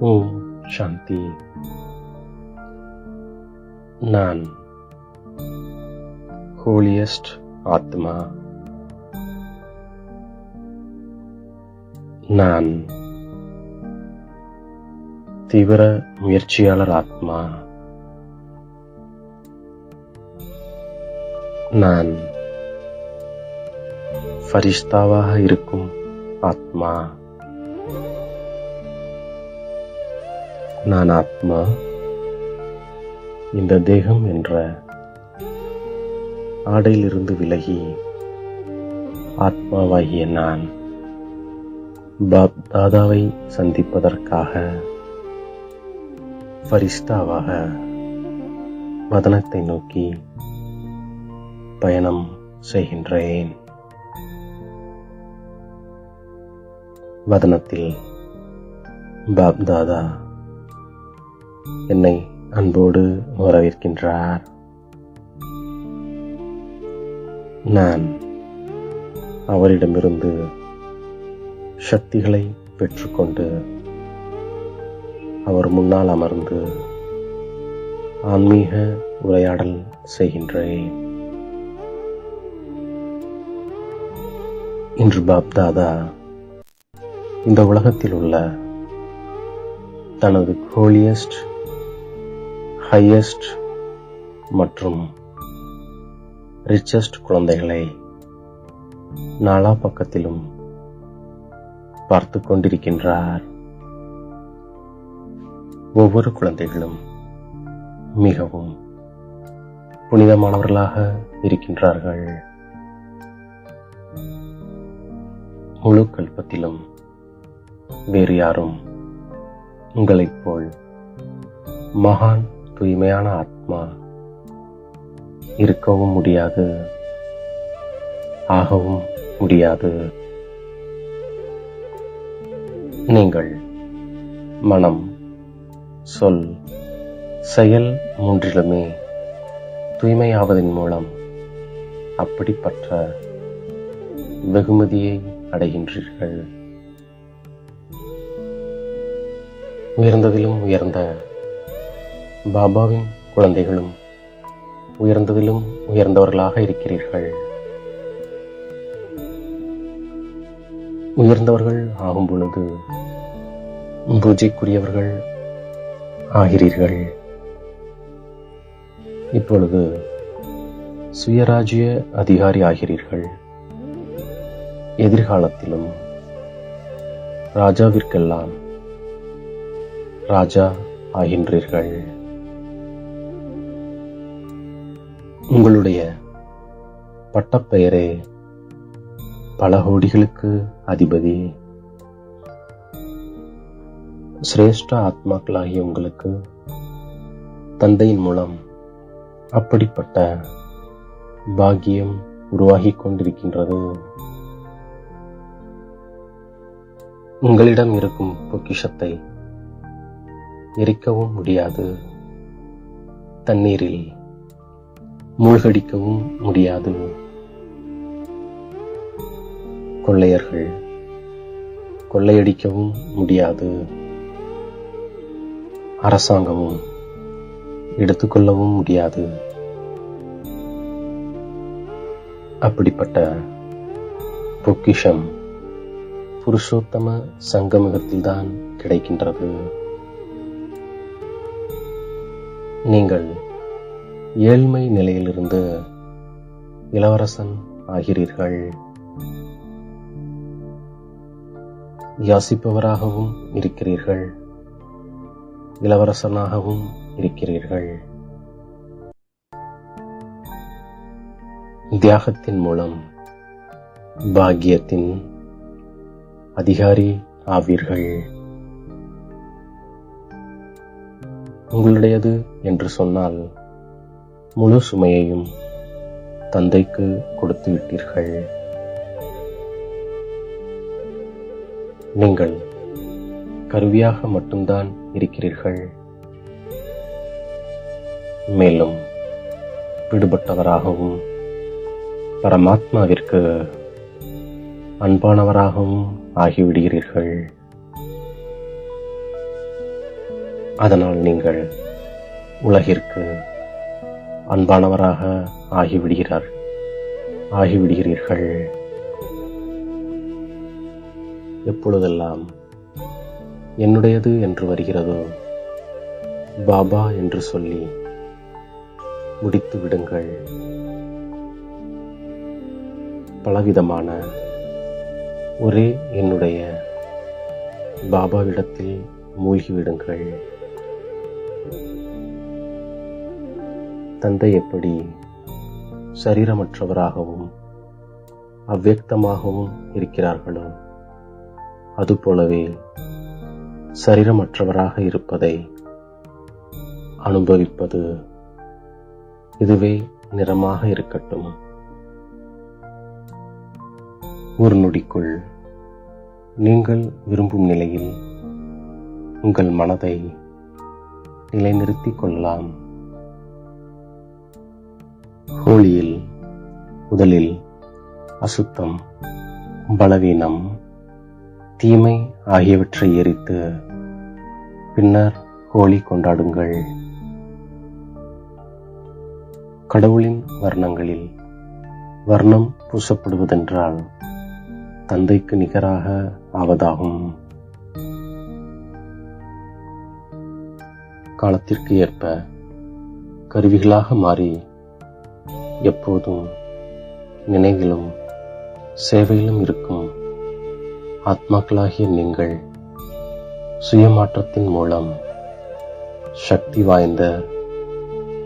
ஓம் சாந்தி. நான் ஹோலியஸ்ட் ஆத்மா. நான் தீவிர முயற்சியாளர் ஆத்மா. நான் ஃபரிஸ்தாவாக இருக்கும் ஆத்மா. நான் ஆத்மா இந்த தேகம் என்ற ஆடையிலிருந்து விலகி ஆத்மாவாகிய நான் பாப் தாதாவை சந்திப்பதற்காக ஃபரிஸ்தாவாக வதனத்தை நோக்கி பயணம் செய்கின்றேன். வதனத்தில் பாப்தாதா என்னை அன்போடு வரவேற்கின்றார். நான் அவரிடமிருந்து சக்திகளை பெற்றுக்கொண்டு அவர் முன்னால் அமர்ந்து ஆன்மீக உரையாடல் செய்கின்றேன். இன்று பாப்தாதா இந்த உலகத்தில் உள்ள தனது ஹோலியஸ்ட் ஹையஸ்ட் மற்றும் ரிச்சஸ்ட் குழந்தைகளை நாலா பக்கத்திலும் பார்த்து கொண்டிருக்கின்றார். ஒவ்வொரு குழந்தைகளும் மிகவும் புனிதமானவர்களாக இருக்கின்றார்கள். முழு கல்பத்திலும் வேறு யாரும் உங்களைப் போல் மகான் தூய்மையான ஆத்மா இருக்கவும் முடியாது ஆகவும் முடியாது. நீங்கள் மனம் சொல் செயல் மூன்றிலுமே தூய்மையாவதன் மூலம் அப்படிப்பட்ட வெகுமதியை அடைகின்றீர்கள். உயர்ந்ததிலும் உயர்ந்த பாபாவின் குழந்தைகளும் உயர்ந்ததிலும் உயர்ந்தவர்களாக இருக்கிறீர்கள். உயர்ந்தவர்கள் ஆகும் பொழுது பூஜைக்குரியவர்கள் ஆகிறீர்கள். இப்பொழுது சுயராஜ்ய அதிகாரி ஆகிறீர்கள். எதிர்காலத்திலும் ராஜாவிற்கெல்லாம் ராஜா ஆகின்றீர்கள். உங்களுடைய பட்டப்பெயரே பல கோடிகளுக்கு அதிபதி. சிரேஷ்ட ஆத்மாக்களாகிய உங்களுக்கு தந்தையின் மூலம் அப்படிப்பட்ட பாக்கியம் உருவாகி கொண்டிருக்கின்றது. உங்களிடம் இருக்கும் பொக்கிஷத்தை எரிக்கவும் முடியாது. தண்ணீரில் மூழ்கடிக்கவும் முடியாது. கொள்ளையர்கள் கொள்ளையடிக்கவும் முடியாது. அரசாங்கமும் எடுத்துக்கொள்ளவும் முடியாது. அப்படிப்பட்ட பொக்கிஷம் புருஷோத்தம சங்கமகத்தில்தான் கிடைக்கின்றது. நீங்கள் ஏழ்மை நிலையிலிருந்து இளவரசன் ஆகிறீர்கள். யாசிப்பவராகவும் இருக்கிறீர்கள். இளவரசனாகவும் இருக்கிறீர்கள். தியாகத்தின் மூலம் பாக்கியத்தின் அதிகாரி ஆவீர்கள். உங்களுடையது என்று சொன்னால் முழு சுமையையும் தந்தைக்கு கொடுத்து விட்டீர்கள். நீங்கள் கருவியாக மட்டும்தான் இருக்கிறீர்கள். மேலும் விடுபட்டவராகவும் பரமாத்மாவிற்கு அன்பானவராகவும் ஆகிவிடுகிறீர்கள். அதனால் நீங்கள் உலகிற்கு அன்பானவராக ஆகிவிடுகிறார். ஆகிவிடுகிறீர்கள். எப்பொழுதெல்லாம் என்னுடையது என்று வருகிறதோ பாபா என்று சொல்லி முடித்து விடுங்கள் பலவிதமான ஒரே என்னுடைய பாபாவிடத்தில் மூழ்கிவிடுங்கள். தந்தை எப்படி சரீரமற்றவராகவும் அவ்வியக்தமாகவும் இருக்கிறார்களோ அதுபோலவே சரீரமற்றவராக இருப்பதை அனுபவிப்பது இதுவே நிறமாக இருக்கட்டும். ஒரு நொடிக்குள் நீங்கள் விரும்பும் நிலையில் உங்கள் மனதை நிலைநிறுத்திக் கொள்ளலாம். ஹோலியில் முதலில் அசுத்தம் பலவீனம் தீமை ஆகியவற்றை எரித்து பின்னர் ஹோலி கொண்டாடுங்கள். கடவுளின் வர்ணங்களில் வர்ணம் பூசப்படுவதென்றால் தந்தைக்கு நிகராக ஆவதாகும். காலத்திற்கு ஏற்ப கருவிகளாக மாறி எப்போதும் நினைவிலும் சேவையிலும் இருக்கும் ஆத்மாக்களாகிய நீங்கள் சுயமாற்றத்தின் மூலம் சக்தி வாய்ந்த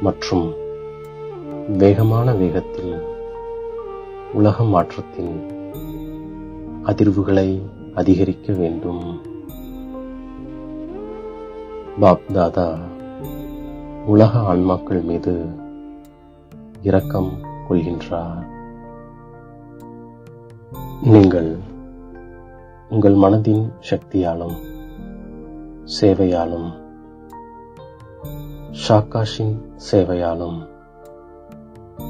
மற்றும் வேகமான வேகத்தில் உலக மாற்றத்தின் அதிர்வுகளை அதிகரிக்க வேண்டும். பாப் தாதா உலக ஆன்மாக்கள் மீது இரக்கம் கொள்கின்றார். நீங்கள் உங்கள் மனதின் சக்தியாலும் சேவையாலும் ஷாக்காஷின் சேவையாலும்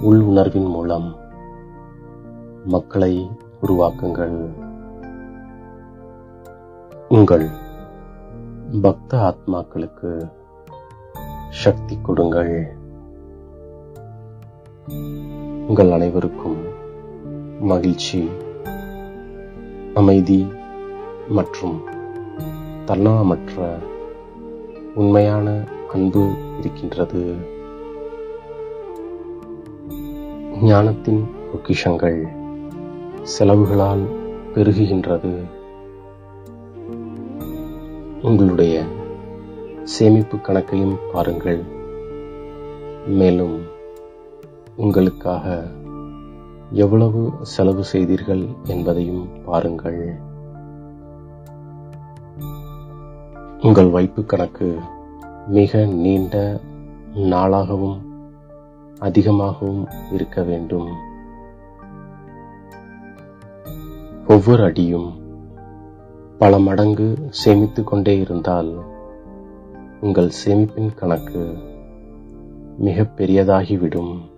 உள் உணர்வின் மூலம் மக்களை உருவாக்குங்கள். உங்கள் பக்த ஆத்மாக்களுக்கு சக்தி கொடுங்கள். உங்கள் அனைவருக்கும் மகிழ்ச்சி அமைதி மற்றும் தன்னலமற்ற உண்மையான அன்பு இருக்கின்றது. ஞானத்தின் பொக்கிஷங்கள் செலவுகளால் பெருகுகின்றது. உங்களுடைய சேமிப்பு கணக்கையும் பாருங்கள். மேலும் உங்களுக்காக எவ்வளவு செலவு செய்தீர்கள் என்பதையும் பாருங்கள். உங்கள் வைப்பு கணக்கு மிக நீண்ட நாளாகவும் அதிகமாகவும் இருக்க வேண்டும். ஒவ்வொரு அடியும் பல மடங்கு சேமித்துக் கொண்டே இருந்தால் உங்கள் சேமிப்பின் கணக்கு மிக பெரியதாகிவிடும்.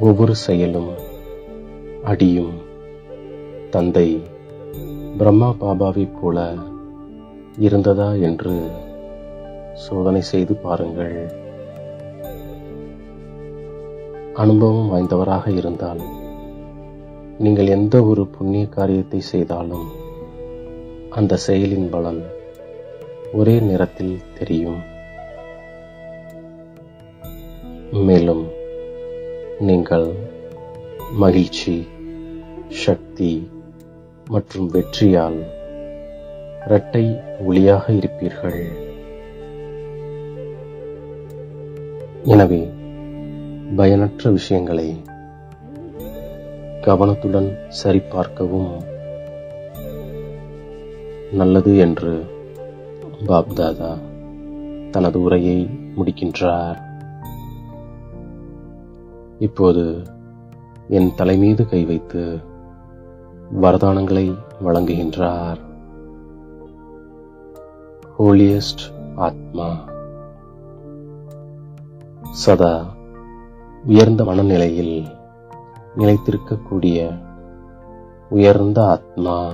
ஒவ்வொரு செயலும் அடியும். தந்தை பிரம்மா பாபாவைப் போல இருந்ததா என்று சோதனை செய்து பாருங்கள். அனுபவம் வாய்ந்தவராக இருந்தால் நீங்கள் எந்த ஒரு புண்ணிய காரியத்தை செய்தாலும் அந்த செயலின் பலன் ஒரே நேரத்தில் தெரியும். மேலும் நீங்கள் மகிழ்ச்சி சக்தி மற்றும் வெற்றியால் இரட்டை ஒளியாக இருப்பீர்கள். எனவே பயனற்ற விஷயங்களை கவனத்துடன் சரிபார்க்கவும். நல்லது என்று பாப்தாதா தனது உரையை முடிக்கின்றார். இப்போது என் தலைமீது கை வைத்து வரதானங்களை வழங்குகின்றார். ஹோலியஸ்ட் ஆத்மா. சதா உயர்ந்த மனநிலையில் நிலைத்திருக்கக்கூடிய உயர்ந்த ஆத்மா.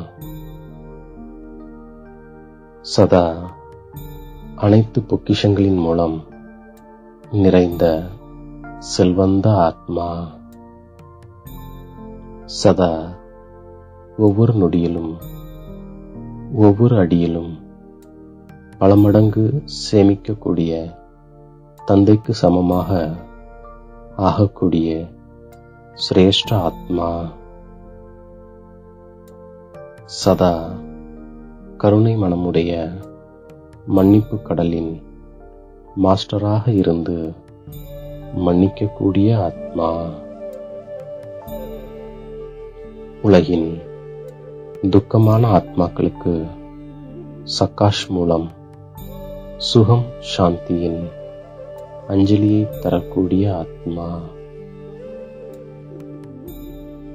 சதா அனைத்து பொக்கிஷங்களின் மூலம் நிறைந்த செல்வந்த ஆத்மா. சதா ஒவ்வொரு நொடியிலும் ஒவ்வொரு அடியிலும் பல மடங்கு சேமிக்கக்கூடிய தந்தைக்கு சமமாக ஆகக்கூடிய சிரேஷ்ட ஆத்மா. சதா கருணை மனமுடைய மன்னிப்பு கடலின் மாஸ்டராக இருந்து மன்னிக்கக்கூடிய ஆத்மா. உலகின் துக்கமான ஆத்மாக்களுக்கு சக்காஷ் மூலம் சுகம் சாந்தியின் அஞ்சலியை தரக்கூடிய ஆத்மா.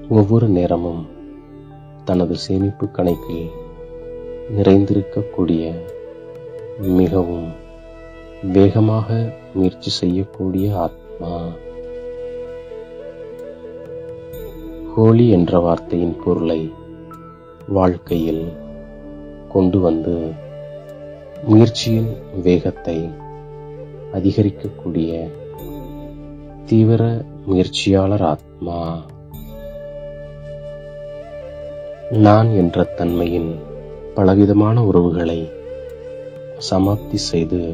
ஒவ்வொரு நேரமும் தனது சேமிப்பு கணக்கில் நிறைந்திருக்கக்கூடிய மிகவும் வேகமாக முயற்சி செய்யக்கூடிய ஆத்மா. ஹோலி என்ற வார்த்தையின் பொருளை வாழ்க்கையில் கொண்டு வந்து முயற்சியின் வேகத்தை அதிகரிக்கக்கூடிய தீவிர முயற்சியாளர் ஆத்மா. நான் என்ற தன்மையின் பலவிதமான உறவுகளை சமாப்தி செய்து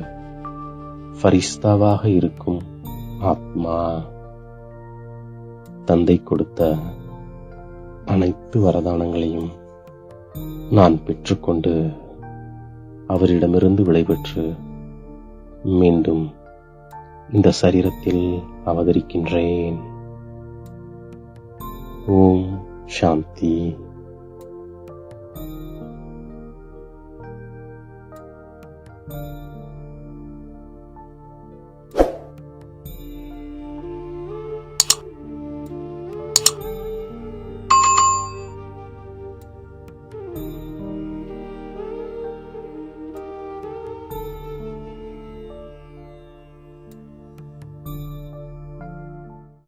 ஃபரிஸ்தாவாக இருக்கும் ஆத்மா தந்தை கொடுத்த அனைத்து வரதானங்களையும் நான் பெற்றுக்கொண்டு அவரிடமிருந்து விடைபெற்று மீண்டும் இந்த சரீரத்தில் அவதரிக்கின்றேன். ஓம் சாந்தி.